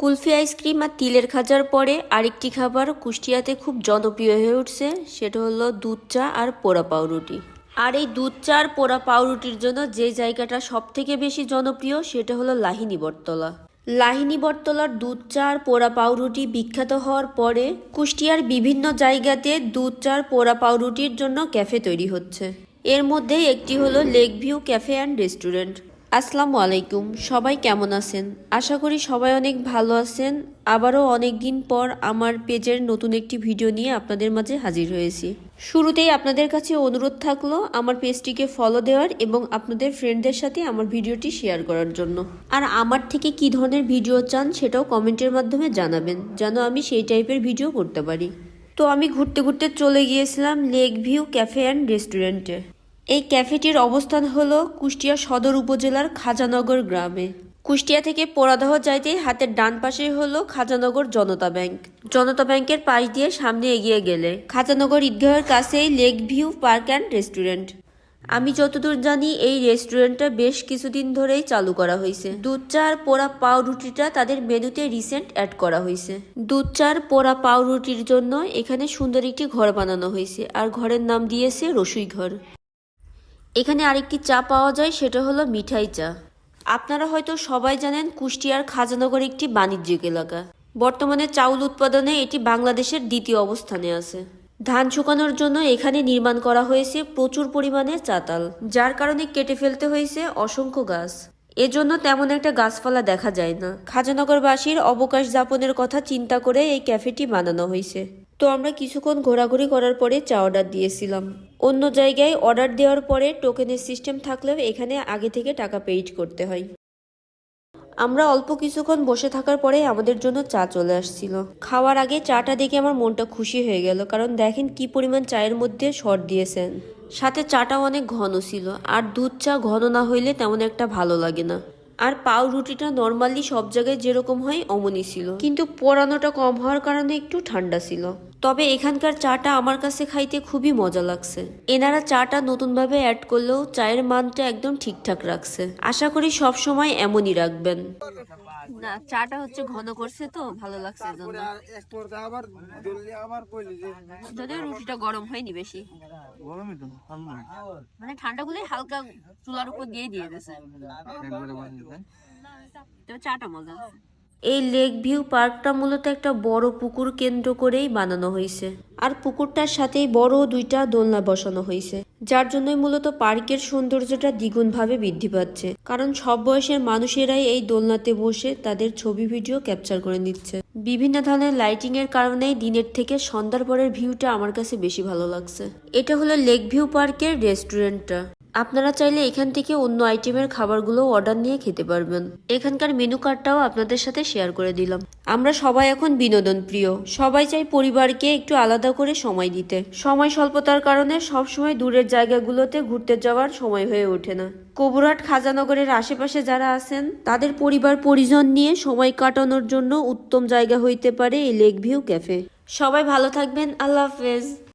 Kulfi ice cream আর তিলের খাজার পরে আরেকটি খাবার কুষ্টিয়াতে খুব জনপ্রিয় হয়ে উঠছে, সেটা হলো দুধ চা আর পোড়া পাউরুটি। আর এই দুধ চা আর পোড়া পাউরুটির জন্য যে জায়গাটা সব থেকে বেশি জনপ্রিয়, সেটা হলো লাহিনী বটতলা। লাহিনী বটতলার দুধ চা আর পোড়া পাউরুটি বিখ্যাত হওয়ার পরে কুষ্টিয়ার বিভিন্ন জায়গাতে দুধ চা আর পোড়া পাউরুটির জন্য ক্যাফে তৈরি হচ্ছে। এর মধ্যে একটি হলো lake view cafe and restaurant. আসসালামু আলাইকুম, সবাই কেমন আছেন? আশা করি সবাই অনেক ভালো আছেন। আবারও অনেক দিন পর আমার পেজের নতুন একটি ভিডিও নিয়ে আপনাদের মাঝে হাজির হয়েছি। শুরুতেই আপনাদের কাছে অনুরোধ থাকল আমার পেজটিকে ফলো দেওয়ার এবং আপনাদের ফ্রেন্ডদের সাথে আমার ভিডিওটি শেয়ার করার জন্য। আর আমার থেকে কি ধরনের ভিডিও চান সেটাও কমেন্টের মাধ্যমে জানাবেন, যেন আমি সেই টাইপের ভিডিও করতে পারি। তো আমি ঘুরতে ঘুরতে চলে গিয়েছিলাম লেক ভিউ ক্যাফে অ্যান্ড রেস্টুরেন্টে এই ক্যাফেটির অবস্থান হল কুষ্টিয়া সদর উপজেলার খাজানগর গ্রামে। কুষ্টিয়া থেকে পোড়াদহ যাইতে হাতের ডান পাশে হলো খাজানগর জনতা ব্যাংক। জনতা ব্যাংকের পাশ দিয়ে সামনে এগিয়ে গেলে খাজানগর ঈদগাহের কাছেই lake view park and restaurant. আমি যতদূর জানি এই রেস্টুরেন্টটা বেশ কিছুদিন ধরেই চালু করা হয়েছে। দুধ চা আর পোড়া পাউরুটিটা তাদের মেনুতে রিসেন্ট অ্যাড করা হয়েছে। দুধ চা আর পোড়া পাউরুটির জন্য এখানে সুন্দর একটি ঘর বানানো হয়েছে, আর ঘরের নাম দিয়েছে রসুই ঘর এখানে আরেকটি চা পাওয়া যায়, সেটা হলো মিঠাই চা। আপনারা হয়তো সবাই জানেন কুষ্টিয়ার খাজানগর একটি বাণিজ্যিক এলাকা। বর্তমানে চাউল উৎপাদনে এটি বাংলাদেশের দ্বিতীয় অবস্থানে আছে। ধান শুকানোর জন্য এখানে নির্মাণ করা হয়েছে প্রচুর পরিমাণে চাতাল, যার কারণে কেটে ফেলতে হয়েছে অসংখ্য গাছ। এজন্য তেমন একটা গাছপালা দেখা যায় না। খাজানগরবাসীর অবকাশ যাপনের কথা চিন্তা করে এই ক্যাফেটি বানানো হয়েছে। তো আমরা কিছুক্ষণ ঘোরাঘুরি করার পরে চা অর্ডার দিয়েছিলাম। অন্য জায়গায় অর্ডার দেওয়ার পরে টোকেনের সিস্টেম থাকলেও এখানে আগে থেকে টাকা পেইড করতে হয়। আমরা অল্প কিছুক্ষণ বসে থাকার পরে আমাদের জন্য চা চলে আসছিল। খাওয়ার আগে চাটা দেখে আমার মনটা খুশি হয়ে গেল, কারণ দেখেন কি পরিমাণ চায়ের মধ্যে শর্ট দিয়েছেন। সাথে চাটাও অনেক ঘন ছিল, আর দুধ চা ঘন না হইলে তেমন একটা ভালো লাগে না। আর পাউ রুটিটা নর্মালি সব জায়গায় যেরকম হয় অমনই ছিল। কিন্তু পোড়ানোটা কম হওয়ার কারণে একটু ঠান্ডা ছিল। তবে এখানকার চাটা আমার কাছে খাইতে খুবই মজা লাগছে। এনারা চাটা নতুনভাবে অ্যাড করলেও চায়ের মানটা একদম ঠিকঠাক রাখছে। আশা করি সব সময় এমনই রাখবেন। না চাটা হচ্ছে ঘন করছে তো ভালো লাগছে এজন্য এক পর্দা আবার দললে আবার কইলি যে যদিও রুটিটা গরম হয়নি বেশি। গরমই তো ঠান্ডা মানে ঠান্ডা গুলো হালকা চুলার উপর দিয়ে দিয়ে বানিয়ে তো চাটা মজা এই লেক ভিউ পার্কটা মূলত একটা বড় পুকুর কেন্দ্র করেই বানানো হয়েছে। আর পুকুরটার সাথেই বড় দুইটা দোলনা বসানো হয়েছে, যার জন্যই মূলত পার্কের সৌন্দর্যটা দ্বিগুণভাবে বৃদ্ধি পাচ্ছে। কারণ সব বয়সের মানুষেরাই এই দোলনাতে বসে তাদের ছবি, ভিডিও ক্যাপচার করে নিচ্ছে। বিভিন্ন ধরনের লাইটিং এর কারণেই দিনের থেকে সন্ধ্যার পরের ভিউটা আমার কাছে বেশি ভালো লাগছে। এটা হলো লেক ভিউ পার্কের রেস্টুরেন্টটা। আপনারা চাইলে এখান থেকে অন্য আইটেমের খাবারগুলো অর্ডার নিয়ে খেতে পারবেন। এখানকার মেনু কার্ডটাও আপনাদের সাথে শেয়ার করে দিলাম। আমরা সবাই এখন বিনোদন প্রিয়। সবাই চাই পরিবারকে একটু আলাদা করে সময় দিতে। সময় স্বল্পতার কারণে সবসময় দূরের জায়গাগুলোতে ঘুরতে যাওয়ার সময় হয়ে ওঠে না। কবুরহাট খাজানগরের আশেপাশে যারা আছেন, তাদের পরিবার পরিজন নিয়ে সময় কাটানোর জন্য উত্তম জায়গা হইতে পারে এই লেক ভিউ ক্যাফে। সবাই ভালো থাকবেন। আল্লাহ হাফেজ।